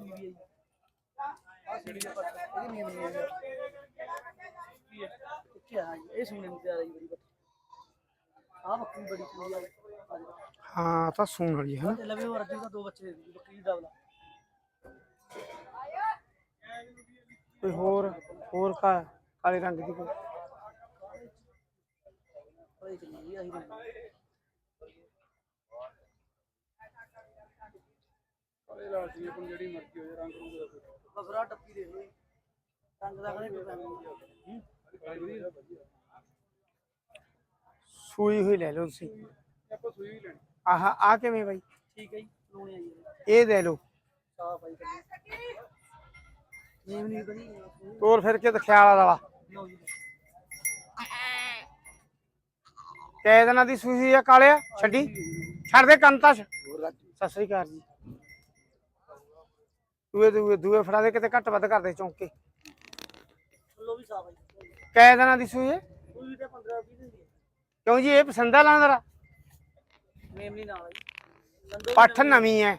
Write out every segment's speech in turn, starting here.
ਸੂਈ ਵੀ ਹੈ ਜੀ ਆ ਜਿਹੜੀ ਆਪਾਂ ਇਹਦੀ ਮੇਮ ਨਹੀਂ ਹੈ ਕੀ ਹੈ ਕੀ ਹੈ ਜੀ ਇਹ ਸੂਣੇ ਨੂੰ ਤਿਆਰ ਹੈ ਜੀ ਬੜੀ ਸੂਈ ਜੀ। ਦਾ ਕੋਈ। ਜੀ ਰੰਗ ਦੇ ਲੋ ਕੋਈ ਰੰਗ ਨਹੀਂ। ਹੋਈ ਲੈ ਲਓ ਤੁਸੀਂ। ਆਪਾਂ ਸੂਈ ਵੀ ਲੈਣੀ। ਆਹ ਆ ਕਿਵੇਂ ਬਾਈ? ਠੀਕ ਹੈ ਜੀ ਲੋਣੇ ਆਈ ਇਹ ਦੇ ਲਓ। ਸਾਫ਼ ਆਈ ਨੇਮ ਨਹੀਂ ਬਣੀ ਤੋਰ ਫਿਰ ਕੇ ਖਿਆਲਾ ਵਾਲਾ। ਲਓ ਜੀ। ਕੈ ਦਿਨਾਂ ਦੀ ਸੂਈ ਆ ਕਾਲਿਆ? ਛੱਡੀ? ਛੱਡ ਦੇ ਕੰਨ ਤਾਂ। ਸਤਿ ਸ੍ਰੀ ਅਕਾਲ ਜੀ। ਦੂਏ ਦੂਏ ਦੂਏ ਫੜਾ ਦੇ ਕਿਤੇ ਘੱਟ ਵੱਧ ਕਰਦੇ ਚੌਂਕੇ। ਲੋ ਵੀ ਸਾਫ਼ ਆਈ ਕੈ ਦਿਨਾਂ ਦੀ ਸੂਈ ਹੈ ਸੂਈ ਤੇ 15 20 ਦਿਨ ਦੀ ਹੈ ਕਿਉਂ ਜੀ ਇਹ ਪਸੰਦ ਆ ਨੇਮ ਨਹੀਂ ਨਾਲ ਲੰਦੋ ਪੱਠ ਨਵੀਂ ਹੈ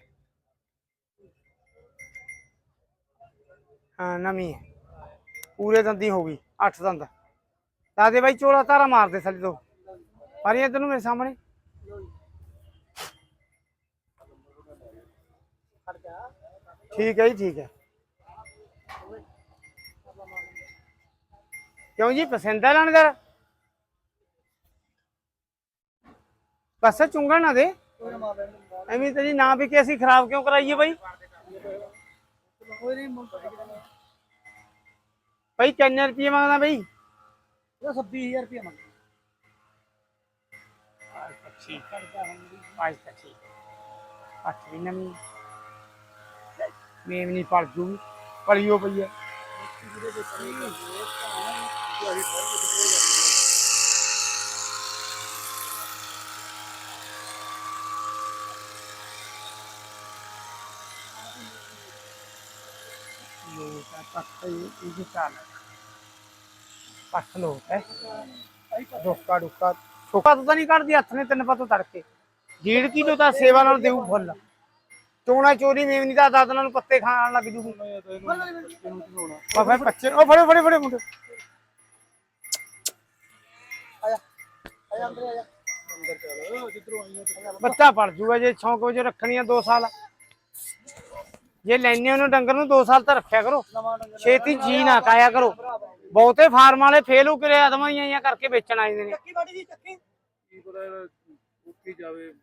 ਹਾਂ ਨਵੀਂ ਹੈ ਪੂਰੇ ਦੰਦੀ ਹੋ ਗਈ 8 ਦੰਦ। ਦਾਦੇ ਬਾਈ ਚੋਲਾ ਤਾਰਾ ਮਾਰਦੇ ਥੱਲੇ ਤੋਂ। ਮਾਰੀ ਇੱਧਰ ਨੂੰ ਮੇਰੇ ਸਾਹਮਣੇ ਲੋ ਜੀ ਖੜ ਜਾ ਠੀਕ ਹੈ ਜੀ ਠੀਕ ਹੈ। ਕਿਉਂ ਜੀ ਪਸੰਦ ਆ ਲਾਣੇਦਾਰ? ਬਸ ਚੁੰਗਣ ਨਾ ਦੇ। ਐਵੇਂ ਤੇਰੀ ਨਾ ਵੀ ਕਿ ਅਸੀਂ ਖਰਾਬ ਕਿਉਂ ਕਰਾਈਏ ਬਾਈ? ਬਾਈ ਕਿੰਨੇ ਰੁਪਏ ਮੰਗਦਾ ਬਾਈ? 26000 ਰੁਪਏ ਮੰਗ ਠੀਕ ਅੱਜ ਤਾਂ ਠੀਕ ਅੱਠ ਵੀ ਨਵੀਂ। ਮੇਮ ਨਹੀਂ ਪੜ ਜੂਗੀ ਪੜਿਓ ਪਈ ਹੈ ਲੋਕ ਆ ਪੱਟ ਇਹ ਜੀ ਚਾਲ ਪੱਟ ਲੋਕ ਹੈ। ਡੋਕਾ ਡੋਕਾ। ਸੋਕਾ ਤਾਂ ਨਹੀਂ ਕੱਢਦੀ, ਹੱਥ ਨੇ ਤਿੰਨ ਪਤੋਂ ਤੜਕੇ। ਜੀੜ ਕੀ ਤਾਂ ਸੇਵਾ ਨਾਲ ਦੇਊ ਫੁੱਲ। ਚੋਣਾ ਚੋਰੀ ਮੇਮ ਨਹੀਂ ਤਾਂ ਦਾਦਨਾਂ ਨੂੰ ਪੱਤੇ ਖਾਣ ਲੱਗ ਫਿਰ ਬੱਚੇ ਉਹ ਫੜੇ ਫੜੇ ਫੜੇ ਮੁੰਡੇ। ਆਇਆ ਆਇਆ ਅੰਦਰ ਆਇਆ। ਅੰਦਰ ਚੱਲ ਜਿੱਧਰੋਂ ਆਈਆਂ ਬੱਚਾ ਪੜ ਜੂਗਾ ਜੇ ਸ਼ੌਂਕ ਵਜੋਂ ਰੱਖਣੀ ਆ 2 ਸਾਲ। ਜੇ ਲੈਣੇ ਉਹਨੂੰ ਡੰਗਰ ਨੂੰ 2 ਸਾਲ ਤਾਂ ਰੱਖਿਆ ਕਰੋ। ਛੇਤੀ ਜੀ ਨਾ ਕਾਇਆ ਕਰੋ। ਬਹੁਤੇ ਫਾਰਮ ਵਾਲੇ ਫੇਲ ਹੋ ਕੇ ਆਦਮਾਂ ਦੀਆਂ ਕਰਕੇ ਵੇਚਣ ਆਏ ਨੇ। ਚੱਕੀ ਬਾੜੀ ਦੀ ਚੱਕੀ। ਕੀ ਪਤਾ ਉੱਠੀ ਜਾਵੇ।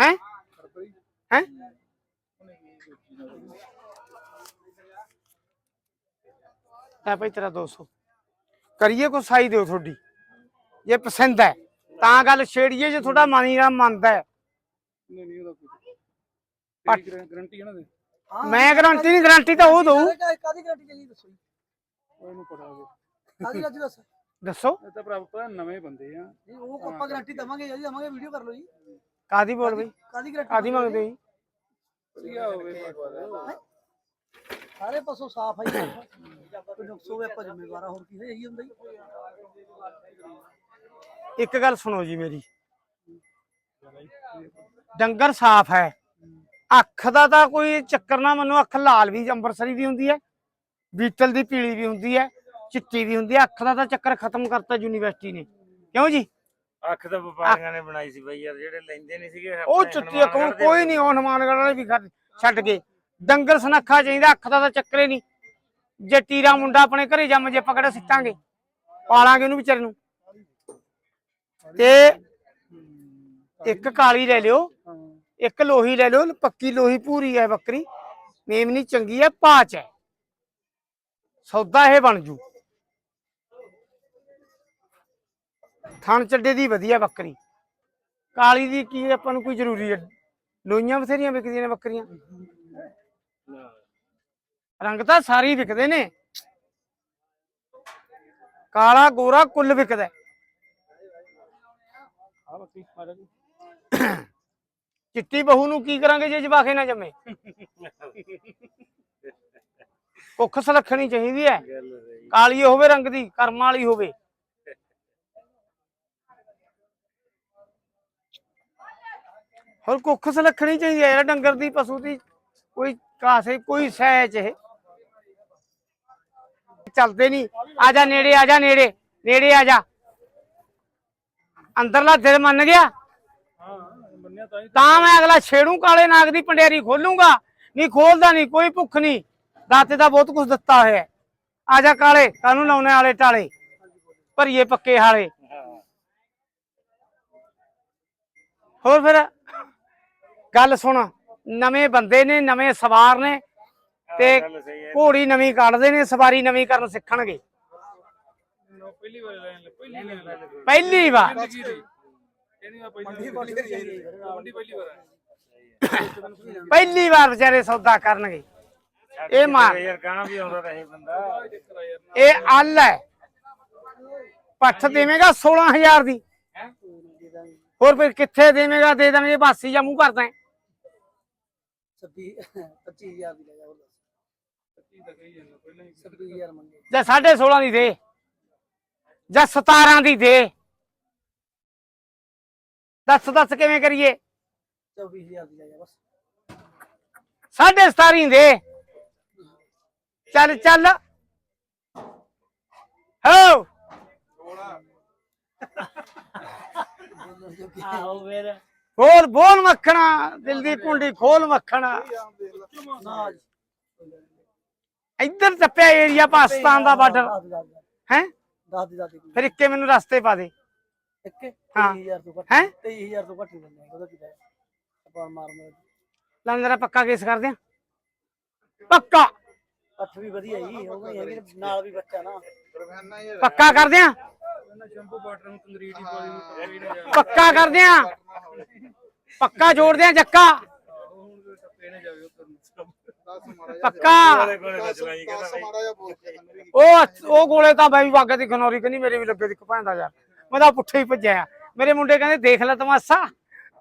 ਹੈ? ਹੈ ਹੈ ਭਾਈ ਤੇਰਾ 200 ਕਰੀਏ ਕੋ ਸਾਈ ਦਿਓ ਤੁਹਾਡੀ ਜੇ ਪਸੰਦ ਹੈ। ਤਾਂ ਗੱਲ ਛੇੜੀਏ ਜੇ ਤੁਹਾਡਾ ਮਨੀ ਦਾ ਮੰਨਦਾ ਹੈ। ਨਹੀਂ ਨਹੀਂ ਉਹਦਾ ਕੋਈ ਪੱਟ। ਤੇਰੀ ਗਰੰਟੀ ਹੈ ਨਾ ਦੇ। ਮੈਂ ਗਾਰੰਟੀ ਨਹੀਂ ਗਾਰੰਟੀ ਤਾਂ ਉਹ ਦਊ। ਕਾਦੀ ਗਰੰਟੀ ਚਾਹੀਦੀ ਦੱਸੋ ਜੀ? ਉਹ ਇਹਨੂੰ ਪਤਾ ਹੋਵੇ ਕਾਦੀ ਗਰੰਟੀ ਦੱਸ? ਦੱਸੋ। ਇਹ ਤਾਂ ਭਰਾ ਨਵੇਂ ਬੰਦੇ ਆ। ਉਹ ਆਪਾਂ ਗਰੰਟੀ ਦਵਾਂਗੇ ਜੀ ਦਵਾਂਗੇ ਵੀਡੀਓ ਕਰ ਲਓ ਜੀ। ਕਾਦੀ ਬੋਲ ਬਈ? ਕਾਦੀ ਗਰੰਟੀ ਕਾਦੀ ਮੰਗਦੇ ਜੀ? ਵਧੀਆ ਹੋਵੇ ਸਾਰੇ ਪਾਸੋਂ ਸਾਫ਼ ਆਈ ਕੋਈ ਨੁਕਸ ਹੋਵੇ ਆਪਾਂ ਜ਼ਿੰਮੇਵਾਰ ਹੋਰ ਕੀ ਹੈ ਇਹੀ ਹੁੰਦਾ ਜੀ। ਇੱਕ ਗੱਲ ਸੁਣੋ ਜੀ ਮੇਰੀ। ਡੰਗਰ ਸਾਫ਼ ਹੈ। ਅੱਖ ਦਾ ਤਾਂ ਕੋਈ ਚੱਕਰ ਨਾ ਮੈਨੂੰ ਅੱਖ ਲਾਲ ਵੀ ਅੰਬਰਸਰੀ ਦੀ ਹੁੰਦੀ ਹੈ। ਬੀਟਲ ਦੀ ਪੀਲੀ ਵੀ ਹੁੰਦੀ ਹੈ ਚਿੱਟੀ ਵੀ ਹੁੰਦੀ ਹੈ। ਅੱਖ ਦਾ ਤਾਂ ਚੱਕਰ ਖਤਮ ਕਰਤਾ ਯੂਨੀਵਰਸਿਟੀ ਨੇ। ਕਿਉਂ ਜੀ? ਅੱਖ ਤਾਂ ਵਪਾਰੀਆਂ ਨੇ ਬਣਾਈ ਸੀ ਬਈ ਯਾਰ ਜਿਹੜੇ ਲੈਂਦੇ ਨਹੀਂ ਸੀਗੇ ਉਹ ਚੁੱਤੀ ਕੌਣ ਕੋਈ ਨਹੀਂ ਉਹ ਹਨੂਮਾਨਗੜ੍ਹ ਵਾਲੇ ਵੀ ਛੱਡ ਗਏ ਡੰਗਰ ਸਨੱਖਾ ਚਾਹੀਦਾ ਅੱਖ ਦਾ ਤਾਂ ਚੱਕਰੇ ਨਹੀਂ। ਜੇ ਟੀਰਾ ਮੁੰਡਾ ਆਪਣੇ ਘਰੇ ਜੰਮ ਜੇ ਪਕੜ ਸਿੱਟਾਂਗੇ? ਪਾਲਾਂਗੇ ਉਹਨੂੰ ਵਿਚਾਰੇ ਨੂੰ। ਤੇ ਇੱਕ ਕਾਲੀ ਲੈ ਲਿਓ ਇੱਕ ਲੋਹੀ ਲੈ ਲਿਓ ਪੱਕੀ ਲੋਹੀ ਪੂਰੀ ਹੈ ਬੱਕਰੀ। ਮੇਮਨੀ ਚੰਗੀ ਹੈ ਪਾਚ ਹੈ। ਸੌਦਾ ਇਹ ਬਣ ਜੂ। ਥਣ ਚੱਡੇ ਦੀ ਵਧੀਆ ਬੱਕਰੀ। ਕਾਲੀ ਦੀ ਕੀ ਆਪਾਂ ਨੂੰ ਕੋਈ ਜ਼ਰੂਰੀ ਹੈ। ਲੋਈਆਂ ਬਥੇਰੀਆਂ ਵਿਕਦੀਆਂ ਨੇ ਬੱਕਰੀਆਂ। ਰੰਗ ਤਾਂ ਸਾਰੇ ਹੀ ਵਿਕਦੇ ਨੇ। ਕਾਲਾ ਗੋਰਾ ਕੁੱਲ ਵਿਕਦਾ ਚਿੱਟੀ ਬਹੂ ਨੂੰ ਕੀ ਕਰਾਂਗੇ ਜੇ ਜਵਾਖੇ ਨਾ ਜੰਮੇ? ਕੁੱਖ ਸਲੱਖਣੀ ਚਾਹੀਦੀ ਹੈ। ਕਾਲੀ ਹੋਵੇ ਰੰਗ ਦੀ ਕਰਮ ਵਾਲੀ ਹੋਵੇ। ਹੋਰ ਕੁੱਖ ਸਲੱਖਣੀ ਚਾਹੀਦੀ ਹੈ ਯਾਰ ਡੰਗਰ ਦੀ ਪਸ਼ੂ ਦੀ ਕੋਈ ਕਾਸੇ ਕੋਈ ਸਹਿਜ ਇਹ ਚੱਲਦੇ ਨਹੀਂ। ਆ ਜਾ ਨੇੜੇ ਆ ਜਾ ਨੇੜੇ ਨੇੜੇ ਆ ਜਾ। ਅੰਦਰਲਾ ਦਿਲ ਮੰਨ ਗਿਆ? ਤਾਂ ਮੈਂ ਅਗਲਾ ਛੇੜੂ ਕਾਲੇ ਨਾਗ ਦੀ ਪੰਡੇਰੀ ਖੋਲੂੰਗਾ। ਨਹੀਂ ਖੋਲਦਾ ਨਹੀਂ ਕੋਈ ਭੁੱਖ ਨਹੀਂ। ਦਾਤੇ ਦਾ ਬਹੁਤ ਕੁਝ ਦਿੱਤਾ ਹੋਇਆ। ਆ ਜਾ ਕਾਲੇ ਕਾਨੂੰ ਲਾਉਣੇ ਵਾਲੇ ਟਾਲੇ? ਭਰੀਏ ਪੱਕੇ ਹਾਲੇ। ਹੋਰ ਫਿਰ ਗੱਲ ਸੁਣ ਨਵੇਂ ਬੰਦੇ ਨੇ ਨਵੇਂ ਸਵਾਰ ਨੇ ਤੇ ਘੋੜੀ ਨਵੀਂ ਕੱਢਦੇ ਨੇ ਸਵਾਰੀ ਨਵੀਂ ਕਰਨ ਸਿੱਖਣਗੇ। ਪਹਿਲੀ ਵਾਰ ਪਹਿਲੀ ਵਾਰ ਵਿਚਾਰੇ ਸੌਦਾ ਕਰਨਗੇ। ਇਹ ਮਾਰ। ਯਾਰ ਗਾਣਾ ਵੀ ਆਉਂਦਾ ਰਹੇ ਬੰਦਾ। ਚੱਕਰ ਆ ਯਾਰ ਇਹ ਅੱਲ ਹੈ। ਪੱਠ ਦੇਵੇਂਗਾ 16000 ਦੀ। ਹੋਰ ਫਿਰ ਕਿੱਥੇ ਦੇਵੇਂਗਾ ਦੇ ਦਾਂਗੇ ਬਾਸੀ ਜਾਂ ਮੂੰਹ ਕਰਦਾ ਹੈ। 26 25000 ਦੀ ਲੈ ਜਾ ਉਹ ਸੱਚੀ ਤਾਂ ਕਹੀ ਜਾਂਦਾ ਪਹਿਲਾਂ ਹੀ 26000 ਮੰਗੇ। ਜਾਂ 16.5 ਦੀ ਦੇ ਜਾਂ 17 ਦੀ ਦੇ। ਦੱਸ ਦੱਸ ਕਿਵੇਂ ਕਰੀਏ? 24000 ਦੀ ਲੈ ਜਾ ਬਸ। ਸਾਢੇ 17 ਦੇ ਚੱਲ ਚੱਲ। ਹੋ। ਆਹੋ ਫਿਰ। ਬੋਲ ਬੋਲ ਮੱਖਣਾ ਦਿਲ ਦੀ ਕੁੰਡੀ ਖੋਲ ਮੱਖਣਾ। ਇੱਧਰ ਟੱਪਿਆ ਏਰੀਆ ਪਾਕਿਸਤਾਨ ਦਾ ਬਾਰਡਰ। ਹੈ। ਫਿਰ ਇੱਕੇ ਮੈਨੂੰ ਰਸਤੇ ਪਾ ਦੇ। ਇੱਕ? ਹਾਂ। 23000 ਤੋਂ ਘੱਟ। ਹੈਂ? 23000 ਤੋਂ ਘੱਟ ਨਹੀਂ ਦਿੰਦੇ ਉਹਦਾ ਕੀ ਹੈ ਆਪਾਂ ਮਾਰ ਮਾਰ ਲੰਦਰਾ ਪੱਕਾ ਕੇਸ ਕਰਦੇ ਆ ਪੱਕਾ। ਅੱਠ ਵੀ ਵਧੀਆ ਹੀ ਉਹ ਵੀ ਹੈਗੀ ਤੇ ਨਾਲ ਵੀ ਬੱਚਾ ਨਾ। ਪੱਕਾ ਕਰਦੇ ਆ ਪੱਕਾ ਕਰਦੇ ਆ ਪੱਕਾ ਜੋੜਦੇ ਆ ਜੱਕਾ ਪੱਕਾ ਉਹ ਉਹ ਗੋਲੇ ਤਾਂ ਬਾਈ ਵਾਗੇ ਦੀ ਖਨੌਰੀ ਕਹਿੰਦੀ ਮੇਰੇ ਵੀ ਲੱਗੇ ਦੀ ਭੈਂਦਾ ਯਾਰ ਮੈਂ ਤਾਂ ਪੁੱਠੇ ਹੀ ਭੱਜਿਆ ਮੇਰੇ ਮੁੰਡੇ ਕਹਿੰਦੇ ਦੇਖ ਲੈ ਤਮਾਸਾ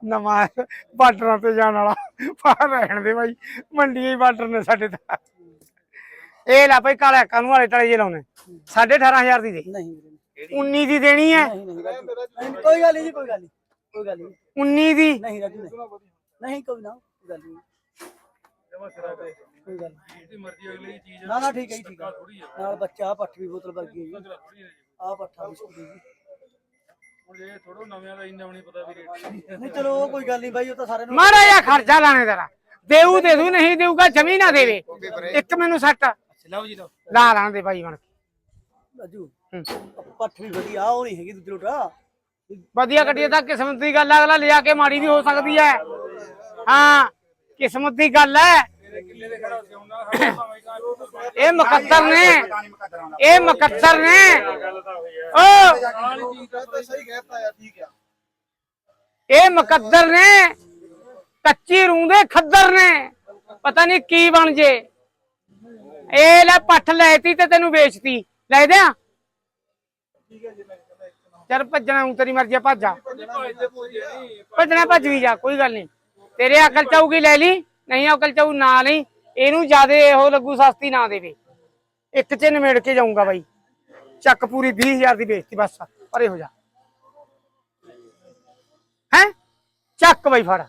ਨਵਾਂ ਬਾਰਡਰਾਂ ਤੇ ਜਾਣ ਵਾਲਾ ਬਾਹਰ ਰਹਿਣ ਦੇ ਬਾਈ ਮੰਡੀਆਂ ਹੀ ਬਾਰਡਰ ਨੇ ਸਾਡੇ ਤਾਂ ਇਹ ਲੈ ਭਾਈ ਕਾਲੇ ਕਾਨੂੰ ਵਾਲੇ ਟਲੇ ਜੇ ਲਾਉਣੇ 18500 ਦੀ ਦੇ ਨਹੀਂ ਵੀਰੇ, 19 ਦੀ ਦੇਣੀ ਹੈ ਕੋਈ ਗੱਲ ਨਹੀਂ ਕੋਈ ਗੱਲ ਨਹੀਂ ਕੋਈ ਗੱਲ ਨਹੀਂ। 19 ਦੀ ਨਹੀਂ ਰਾਜੂ ਨਹੀਂ ਨਹੀਂ ਕੋਈ ਨਾ ਕੋਈ ਗੱਲ ਨਹੀਂ। ਜਮਾ ਸਿਰਾ ਤੇ ਕੋਈ ਗੱਲ ਨਹੀਂ। ਜਿਹਦੀ ਮਰਜ਼ੀ ਅਗਲੀ ਦੀ ਚੀਜ਼ ਨਾ ਨਾ ਠੀਕ ਹੈ ਜੀ ਠੀਕ ਹੈ। ਥੋੜੀ ਆ ਨਾਲ ਬੱਚਾ ਪੱਠ ਵੀ ਬੋਤਲ ਵਰਗੀ ਹੈ ਜੀ। ਥੋੜੀ ਆ ਜੀ ਆ ਪੱਠਾ ਵੀ ਸੁਣੀ ਜੀ। ਹੁਣ ਇਹ ਥੋੜੋ ਨਵਿਆਂ ਦਾ ਇੰਨਾ ਵੀ ਨਹੀਂ ਪਤਾ ਵੀ ਰੇਟ ਨਹੀਂ ਚਲੋ ਉਹ ਕੋਈ ਗੱਲ ਨਹੀਂ ਬਾਈ ਉਹ ਤਾਂ ਸਾਰਿਆਂ ਨੂੰ ਮਾੜਾ ਜਿਹਾ ਖਰਚਾ ਲਾਣੇ ਤੇਰਾ ਦੇਊ ਦੇ ਦੂ ਨਹੀਂ ਦੇਊਗਾ ਜਮੀ ਨਾ ਦੇਵੇ। ਇੱਕ ਮੈਨੂੰ ਸੱਟ। ਲਓ ਜੀ ਲਓ। ਲਾ ਲਾਣ ਦੇ ਭਾਈ ਬਣ ਕੇ ਰਾਜੂ ਹੂੰ। ਪੱਠ ਵੀ ਵਧੀਆ ਉਹ ਨਹੀਂ ਹੈਗੀ ਦੂਜੀ ਲੋਟਾ ਵਧੀਆ ਗੱਡੀ ਤਾਂ ਕਿਸਮਤ ਦੀ ਗੱਲ ਹੈ ਅਗਲਾ ਲਿਆ ਕੇ ਮਾੜੀ ਵੀ ਹੋ ਸਕਦੀ ਹੈ। ਹਾਂ, ਕਿਸਮਤ ਦੀ ਗੱਲ ਹੈ। ਇਹ ਮੁਕੱਦਰ ਨੇ। ਇਹ ਮੁਕੱਦਰ ਨੇ। ਓ। ਇਹ ਮੁਕੱਦਰ ਨੇ। ਕੱਚੀ ਰੂੰ ਦੇ ਖੱਦਰ ਨੇ। ਪਤਾ ਨਹੀਂ ਕੀ ਬਣ ਜੇ। ਇਹ ਲੈ ਪੱਠ ਲੈਤੀ ਤੇ ਤੈਨੂੰ ਵੇਚਤੀ। ਲੈ ਦਿਆਂ ਚੱਲ ਭੱਜਣਾ ਹੂੰ ਤੇਰੀ ਮਰਜ਼ੀ ਆ, ਭੱਜ। ਜਾ ਨਹੀਂ ਭੱਜਣਾ ਭੱਜ ਵੀ ਜਾ ਕੋਈ ਗੱਲ ਨਹੀਂ। ਤੇਰੇ ਅਕਲ ਚਾਊਗੀ ਲੈ ਲਈ ਨਹੀਂ ਅਕਲ ਚਾਊ ਨਾ ਲਈ ਇਹਨੂੰ ਜਿਆਦੇ ਇਹੋ ਲੱਗੂ ਸਸਤੀ ਨਾ ਦੇਵੇ। ਇੱਕ ਚ ਨਿਮੇੜ ਕੇ ਜਾਊਂਗਾ ਬਾਈ। ਚੱਕ ਪੂਰੀ 20000 ਦੀ ਵੇਚਤੀ ਬਸ ਪਰੇ ਹੋ ਜਾ। ਹੈ? ਚੱਕ ਬਾਈ ਫੜ।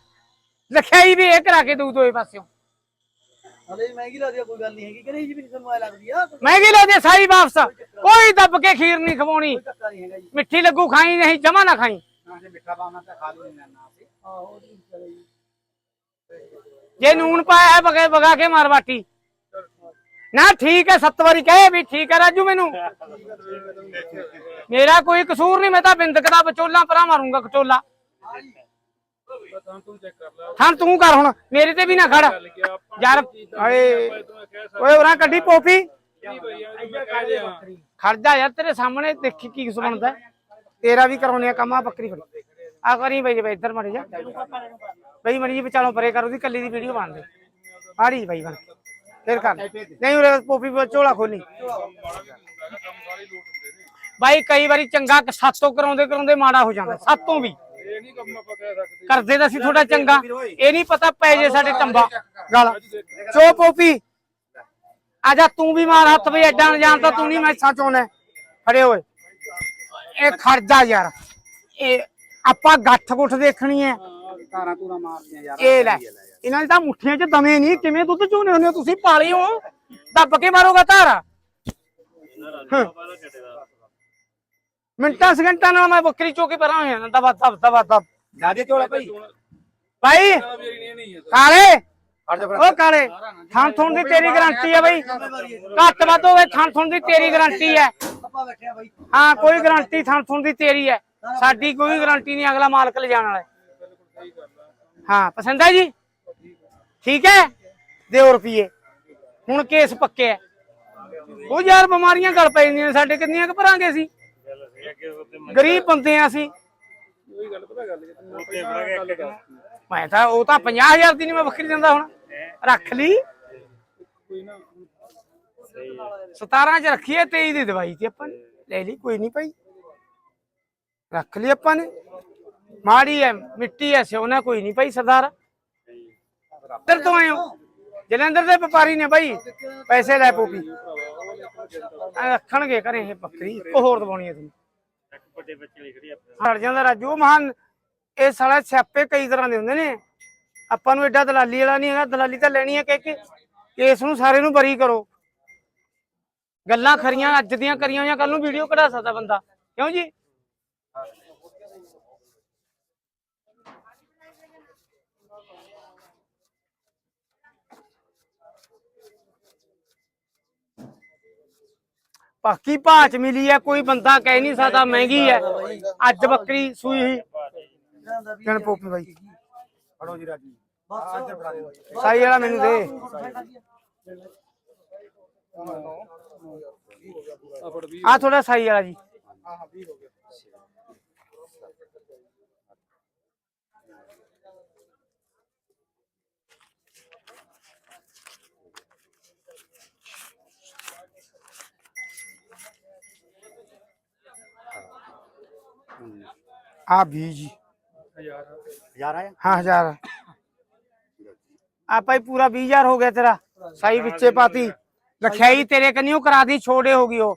ਲਖਾਈ ਵੀ ਇਹ ਕਰਾ ਕੇ ਦਊ ਦੋਏ ਪਾਸਿਓਂ। ਹਲੇ ਮਹਿੰਗੀ ਲੱਗਦੀ ਆ ਕੋਈ ਗੱਲ ਨਹੀਂ ਹੈਗੀ। ਕਿ ਨਹੀਂ ਜੀ ਵੀ ਤੁਹਾਨੂੰ ਐ ਲੱਗਦੀ ਆ। ਕੋਈ ਮਹਿੰਗੀ ਲੈ ਦੇ ਸਾਈ ਵਾਪਸ। ਕੋਈ ਦੱਬ ਕੇ ਖੀਰ ਨਹੀਂ ਖਵਾਉਣੀ। ਧੱਕਾ ਨਹੀਂ ਹੈਗਾ ਜੀ। ਮਿੱਠੀ ਲੱਗੂ ਖਾਈ ਨਹੀਂ ਜਮਾ ਨਾ ਖਾਈ। ਆਹੋ ਜੀ ਚਲੋ ਜੀ। ਜੇ ਨੂਨ ਪਾਇਆ ਹੈ ਬਗੇ ਬਗਾ ਕੇ ਮਾਰ ਬਾਟੀ। ਨਾ ਠੀਕ ਹੈ ਸੱਤ ਵਾਰੀ ਕਹੇ ਵੀ ਠੀਕ ਹੈ ਰਾਜੂ ਮੈਨੂੰ। ਮੇਰਾ ਕੋਈ ਕਸੂਰ ਨਹੀਂ ਮੈਂ ਤਾਂ ਬਿੰਦਕ ਦਾ ਵਿਚੋਲਾ ਪਰਾਂ ਮਾਰੂੰਗਾ ਕਚੋਲਾ ਤਾਂ ਤੂੰ ਚੈੱਕ ਕਰ ਲੈ। ਹਾਂ ਤੂੰ ਕਰ ਹੁਣ ਮੇਰੇ ਤੇ ਵੀ ਨਾ ਖੜ। ਯਾਰ ਓਏ ਓਏ, ਉਰਾਂ ਕੱਢੀ ਪੋਪੀ। ਖਰਜਾ ਯਾਰ, ਤੇਰੇ ਸਾਹਮਣੇ ਦੇਖੀ ਕੀ ਕੁਛ ਬਣਦਾ। ਤੇਰਾ ਵੀ ਕਰਾਉਣੇ ਆ ਕੰਮ ਆ ਬੱਕਰੀ ਫੜੀ। ਆ ਕਰੀ ਬਈ ਬਈ, ਇੱਧਰ ਮੜੀ ਜਾ। ਬਈ, ਮੜੀ ਜੀ ਵਿਚਾਲੋਂ ਪਰੇ ਕਰ, ਉਹਦੀ ਕੱਲੀ ਦੀ ਵੀਡੀਓ ਬਣ ਦੇ ਆੜੀ ਬਈ ਬਣ ਕੇ। ਕਰ। ਨਹੀਂ, ਉਰੇ ਪੋਪੀ ਝੋਲਾ ਖੋਲੀ। ਬਾਈ, ਕਈ ਵਾਰੀ ਚੰਗਾ ਸਾਤੋਂ ਕਰਾਉਂਦੇ ਕਰਾਉਂਦੇ ਮਾੜਾ ਹੋ ਜਾਂਦਾ, ਸਾਤੋਂ ਵੀ। ਇਹ ਨਹੀਂ ਕੰਮ ਆਪਾਂ ਕਹਿ ਸਕਦੇ। ਕਰਦੇ ਤਾਂ ਅਸੀਂ ਥੋੜਾ ਚੰਗਾ। ਇਹ ਨਹੀਂ ਪਤਾ ਪੈ ਜੇ ਸਾਡੇ ਟੰਬਾ। ਗਾਲ। ਚੋ ਪੋਪੀ ਆ ਜਾ ਤੂੰ ਵੀ ਮਾਰ ਹੱਥ ਵੀ ਐਡਾ ਅਣਜਾਣ ਤਾਂ ਤੂੰ ਨਹੀਂ ਮੈਸਾਂ ਚੋਣਾ ਖੜੇ ਹੋਏ। ਇਹ ਖਰਜਾ ਯਾਰ। ਇਹ ਆਪਾਂ ਗੱਠ ਗੁੱਠ ਦੇਖਣੀ ਹੈ ਤਾਰਾਂ ਤੂਰਾਂ ਮਾਰਦੀਆਂ ਯਾਰ। ਇਹ ਲੈ। ਇਹਨਾਂ ਦੀ ਤਾਂ ਮੁੱਠੀਆਂ 'ਚ ਦਮੇ ਨਹੀਂ। ਕਿਵੇਂ ਦੁੱਧ ਚੋਨੇ ਹੁੰਦੇ ਹੋ ਤੁਸੀਂ? ਪਾਲੀ ਹੋ। ਦੱਬ ਕੇ ਮਾਰੋਗਾ ਧਾਰਾ। ਮਿੰਟਾਂ ਸਕਿੰਟਾਂ ਨਾਲ ਮੈਂ ਬੱਕਰੀ ਚੋ ਕੇ ਪਰਾਂ ਹੋਇਆ ਨਾ ਦਬਾ ਦਬ ਦਬਾ ਦਬ ਦਾਦੇ ਚੋਲਾ ਭਾਈ? ਭਾਈ! ਹੈ ਕਾਲੇ ਉਹ ਕਾਲੇ! ਥਾਂ ਥੁਣ ਦੀ ਤੇਰੀ ਗਾਰੰਟੀ ਹੈ ਬਈ। ਘੱਟ ਵੱਧ ਹੋਵੇ ਥਾਂ ਥੁਣ ਦੀ ਤੇਰੀ ਗਾਰੰਟੀ ਹੈ ਆ ਹਾਂ ਕੋਈ ਗਾਰੰਟੀ ਥਾਂ ਥੁਣ ਦੀ ਤੇਰੀ ਹੈ ਸਾਡੀ ਕੋਈ ਗਾਰੰਟੀ ਨਹੀਂ ਅਗਲਾ ਮਾਲਕ ਲੈ ਜਾਣ ਵਾਲਾ। ਹੈ। ਹਾਂ ਪਸੰਦ ਹੈ ਜੀ? ਠੀਕ ਹੈ? ਦਿਓ ਰੁਪਏ ਹੁਣ ਕੇਸ ਪੱਕੇ ਹੈ ਉਹ ਯਾਰ ਬਿਮਾਰੀਆਂ ਗਲ ਪੈ ਜਾਂਦੀਆਂ ਸਾਡੇ ਕਿੰਨੀਆਂ ਕੁ ਭਰਾਂਗੇ ਅਸੀਂ? ਗਰੀਬ ਬੰਦੇ ਆ ਅਸੀਂ। ਉਹੀ ਗੱਲ ਪਤਾ ਗੱਲ। ਮੈਂ ਤਾਂ ਉਹ ਤਾਂ 50000 ਦੀ ਨਹੀਂ ਮੈਂ ਬੱਕਰੀ ਦਿੰਦਾ ਹੁਣ। ਰੱਖ ਲਈ। ਕੋਈ ਨਾ 17 ਚ ਰੱਖੀਏ 23 ਦੀ ਦਵਾਈ ਤੇ ਆਪਾਂ। ਲੈ ਲਈ ਕੋਈ ਨਹੀਂ ਭਾਈ। ਰੱਖ ਲਈ ਆਪਾਂ ਨੇ। ਮਾੜੀ ਹੈ ਮਿੱਟੀ ਹੈ ਸਿਉਣਾ ਕੋਈ ਨਹੀਂ ਭਾਈ ਸਰਦਾਰ। ਇੱਧਰ ਤੋਂ ਹੋ। ਜਲੰਧਰ ਦੇ ਵਪਾਰੀ ਨੇ ਭਾਈ। ਪੈਸੇ ਲੈ ਪੋਪੀ। ਐਂ ਰੱਖਣਗੇ ਘਰੇ ਇਹ ਬੱਕਰੀ। ਇੱਕ ਹੋਰ ਦਵਾਉਣੀ ਤੁਹਾਨੂੰ। ਇੱਕ ਵੱਡੇ ਬੱਚੇ ਲਈ ਖੜੀ ਆਪਣੇ ਹਟ ਜਾਂਦਾ ਰਾਜੂ ਮਹਾਨ ਇਹ ਸਾਲਾ ਸਿਆਪੇ ਕਈ ਤਰ੍ਹਾਂ ਦੇ ਹੁੰਦੇ ਨੇ। ਆਪਾਂ ਨੂੰ ਐਡਾ ਦਲਾਲੀ ਵਾਲਾ ਨਹੀਂ ਹੈਗਾ, ਦਲਾਲੀ ਤਾਂ ਲੈਣੀ ਹੈ ਕਹਿ ਕੇ ਕੇਸ ਨੂੰ ਸਾਰੇ ਨੂੰ ਬਰੀ ਕਰੋ। ਗੱਲਾਂ ਖਰੀਆਂ, ਅੱਜ ਦੀਆਂ ਕਰੀਆਂ ਹੋਈਆਂ ਕੱਲ ਨੂੰ ਵੀਡੀਓ ਕਢਾ ਸਕਦਾ ਬੰਦਾ। ਕਿਉਂ ਜੀ? ਬਾਕੀ ਭਾਅ ਚ ਮਿਲੀ ਹੈ ਕੋਈ ਬੰਦਾ ਕਹਿ ਨਹੀਂ ਸਕਦਾ ਮਹਿੰਗੀ ਹੈ ਅੱਜ ਬੱਕਰੀ ਸੂਈ ਵੀ ਜਣ ਪੋਪੀ ਬਾਈ। ਫੜੋ ਜੀ ਰਾਜੀ। ਸਾਈ ਵਾਲਾ ਮੈਨੂੰ ਦੇ। ਆ ਥੋੜਾ ਸਾਈ ਵਾਲਾ ਜੀ। ਹਾਂ ਹਾਂ 20 ਹੋ ਗਿਆ। ਆ 20 ਜੀ। ਹਜ਼ਾਰ ਆਇਆ ਹਾਂ ਹਜ਼ਾਰ। ਆ ਭਾਈ ਪੂਰਾ 20000 ਹੋ ਗਿਆ ਤੇਰਾ। ਸਾਈ ਵਿੱਚੇ ਪਾਤੀ। ਲਖਾਈ ਤੇਰੇ ਕੰਨਿਓ ਕਰਾ ਦੀ ਛੋੜੇ ਹੋ ਗਈ ਉਹ।